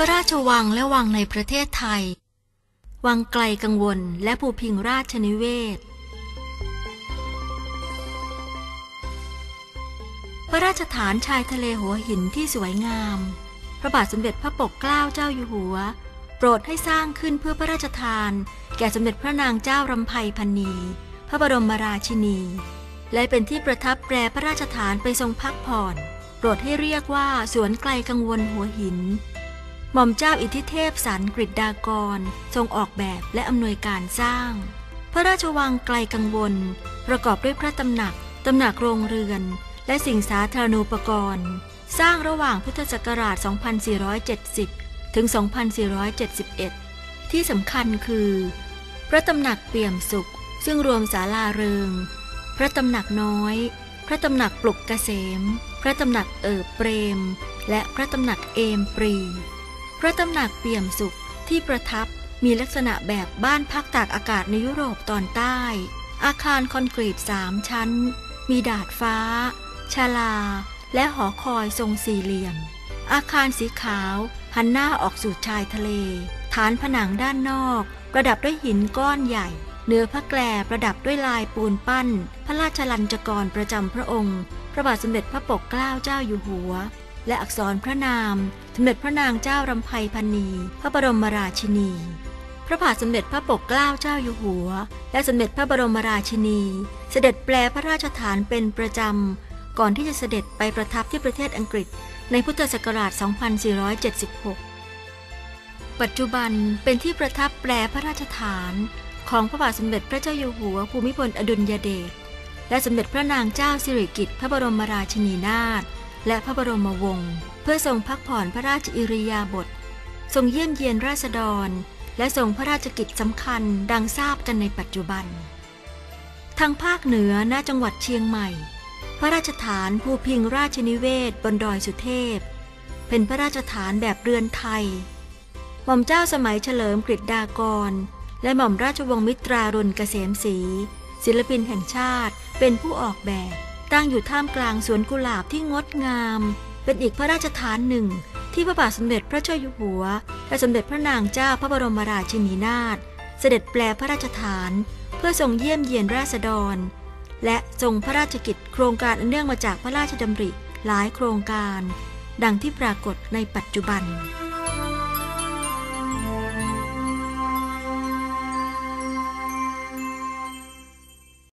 พระราชวังและวังในประเทศไทย วังไกลกังวลและภูพิงราชนิเวศ พระราชฐานชายทะเลหัวหินที่สวยงาม พระบาทสมเด็จพระปกเกล้าเจ้าอยู่หัว โปรดให้สร้างขึ้นเพื่อพระราชทาน แก่สมเด็จพระนางเจ้ารำไพพันนีพระบรมราชินี และเป็นที่ประทับแปรพระราชฐานไปทรงพักผ่อน โปรดให้เรียกว่าสวนไกลกังวลหัวหิน หม่อมเจ้าอิทธิเทพสันกฤษดากร ทรงออกแบบและอำนวยการสร้าง พระราชวังไกลกังวล ประกอบด้วยพระตำหนัก ตำหนักโรงเรือน และสิ่งสาธารณูปกรณ์ สร้างระหว่างพุทธศักราช 2470 ถึง 2471 ที่สำคัญคือ พระตำหนักเปี่ยมสุข ซึ่งรวมศาลาเริง พระตำหนักน้อย พระตำหนักปลุกเกษม พระตำหนักเอิบเปรม และพระตำหนักเอมปรี พระตำหนักเปี่ยมสุขที่ประทับมีลักษณะแบบบ้านพักตากอากาศในยุโรปตอนใต้ อาคารคอนกรีตสามชั้น มีดาดฟ้า ชาลา และหอคอยทรงสี่เหลี่ยม อาคารสีขาวหันหน้าออกสู่ชายทะเล ฐานผนังด้านนอก ประดับด้วยหินก้อนใหญ่ เนื้อพระแกลประดับด้วยลายปูนปั้น พระราชลัญจกรประจำพระองค์ พระบาทสมเด็จพระปกเกล้าเจ้าอยู่หัว และอักษรพระนาม สมเด็จพระนางเจ้ารำไพพันนี พระบรมราชินี พระบาทสมเด็จพระปกเกล้าเจ้าอยู่หัว และสมเด็จพระบรมราชินี เสด็จแปลพระราชฐานเป็นประจำ ก่อนที่จะเสด็จไปประทับที่ประเทศอังกฤษ ในพุทธศักราช 2476 ปัจจุบันเป็นที่ประทับแปลพระราชฐาน ของพระบาทสมเด็จพระเจ้าอยู่หัว ภูมิพลอดุลยเดชและสมเด็จพระนางเจ้าสิริกิติ์พระบรมราชินีนาถ และพระบรมวงศ์เพื่อทรงพักผ่อนพระราชอิริยาบถทรงเยี่ยมเยียนราษฎร และทรงพระราชกิจสำคัญดังทราบกันในปัจจุบัน ทางภาคเหนือณจังหวัดเชียงใหม่ พระราชฐานภูพิงราชนิเวศบนดอยสุเทพ เป็นพระราชฐานแบบเรือนไทย หม่อมเจ้าสมัยเฉลิมกฤษดากร และหม่อมราชวงศ์มิตรารุณเกษมศรีศิลปินแห่งชาติเป็นผู้ออกแบบ ตั้งอยู่ท่ามกลางสวนกุหลาบที่งดงาม เป็นอีกพระราชฐานหนึ่ง ที่พระบาทสมเด็จพระเจ้าอยู่หัว และสมเด็จพระนางเจ้าพระบรมราชินีนาถเสด็จแปลพระราชฐาน เพื่อทรงเยี่ยมเยียนราษฎร และทรงพระราชกิจโครงการอันเนื่องมาจากพระราชดำริหลายโครงการ ดังที่ปรากฏในปัจจุบัน